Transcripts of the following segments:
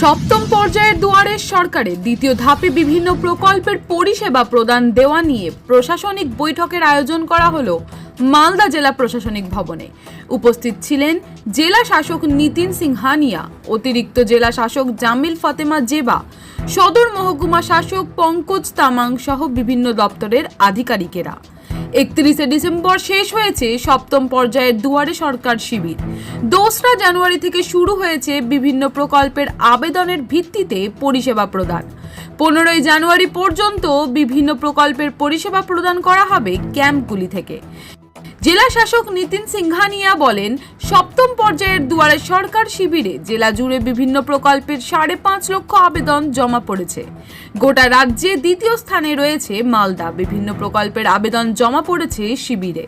সপ্তম পর্যায়ের দুয়ারের সরকারের দ্বিতীয় ধাপে বিভিন্ন প্রকল্পের পরিষেবা প্রদান দেওয়া নিয়ে প্রশাসনিক বৈঠকের আয়োজন করা হলো মালদা জেলা প্রশাসনিক ভবনে। উপস্থিত ছিলেন জেলা শাসক নিতিন সিংহানিয়া, অতিরিক্ত জেলা শাসক জামিল ফাতেমা জেবা সদর মহকুমা শাসক পঙ্কজ তামাং সহ বিভিন্ন দপ্তরের আধিকারিকেরা। একত্রিশে ডিসেম্বর শেষ হয়েছে সপ্তম পর্যায়ের দুয়ারে সরকার শিবির। দোসরা জানুয়ারি থেকে শুরু হয়েছে বিভিন্ন প্রকল্পের আবেদনের ভিত্তিতে পরিষেবা প্রদান। পনেরোই জানুয়ারি পর্যন্ত বিভিন্ন প্রকল্পের পরিষেবা প্রদান করা হবে ক্যাম্পগুলি থেকে। জেলা শাসক নিতিন সিংহানিয়া বলেন, সপ্তম পর্যায়ের দুয়ারে সরকার শিবিরে জেলা জুড়ে বিভিন্ন প্রকল্পের সাড়ে পাঁচ লক্ষ আবেদন জমা পড়েছে। গোটা রাজ্যে দ্বিতীয় স্থানে রয়েছে মালদা। বিভিন্ন প্রকল্পের আবেদন জমা পড়েছে শিবিরে।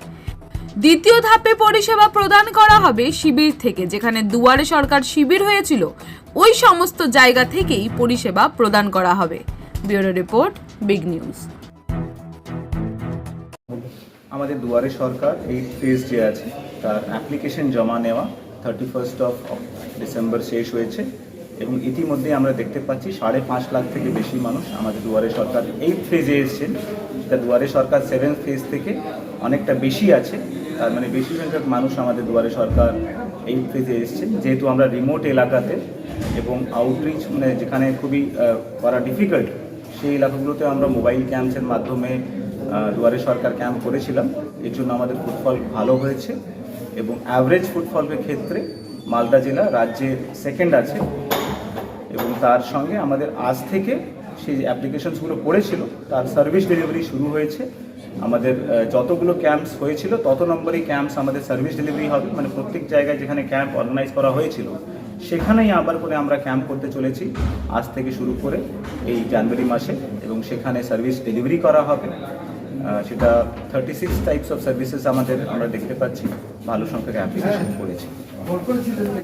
দ্বিতীয় ধাপে পরিষেবা প্রদান করা হবে শিবির থেকে, যেখানে দুয়ারে সরকার শিবির হয়েছিল। ওই সমস্ত জায়গা থেকেই পরিষেবা প্রদান করা হবে। Bureau report, big news. আমাদের দুয়ারে সরকার এইট ফেজ যে আছে, তার অ্যাপ্লিকেশন জমা নেওয়া থার্টি ফার্স্ট অফ ডিসেম্বর শেষ হয়েছে এবং ইতিমধ্যে আমরা দেখতে পাচ্ছি সাড়ে পাঁচ লাখ থেকে বেশি মানুষ আমাদের দুয়ারে সরকার এইট ফেজে এসছেন। সেটা দুয়ারে সরকার সেভেন ফেজ থেকে অনেকটা বেশি আছে, তার মানে বেশি সংখ্যক মানুষ আমাদের দুয়ারে সরকার এইট ফেজে এসছেন। যেহেতু আমরা রিমোট এলাকাতে এবং আউটরিচ মানে যেখানে খুবই করা ডিফিকাল্ট সেই এলাকাগুলোতে আমরা মোবাইল ক্যাম্পসের মাধ্যমে দুয়ারে সরকার ক্যাম্প করেছিলাম। এর জন্য আমাদের ফুটফল ভালো হয়েছে এবং অ্যাভারেজ ফুটফলের ক্ষেত্রে মালদা জেলা রাজ্যে সেকেন্ড আছে এবং তার সঙ্গে আমাদের আজ থেকে সেই অ্যাপ্লিকেশনসগুলো পড়েছিল, তার সার্ভিস ডেলিভারি শুরু হয়েছে। আমাদের যতগুলো ক্যাম্পস হয়েছিল, তত নম্বরই ক্যাম্পস আমাদের সার্ভিস ডেলিভারি হবে। মানে প্রত্যেক জায়গায় যেখানে ক্যাম্প অর্গানাইজ করা হয়েছিল, সেখানেই আবার করে আমরা ক্যাম্প করতে চলেছি, আজ থেকে শুরু করে এই জানুয়ারি মাসে। এবং সেখানে সার্ভিস ডেলিভারি করা হবে। সেটা thirty six types of services আমাদের আমরা দেখতে পাচ্ছি। ভালো সংখ্যক অ্যাপ্লিকেশন করেছি।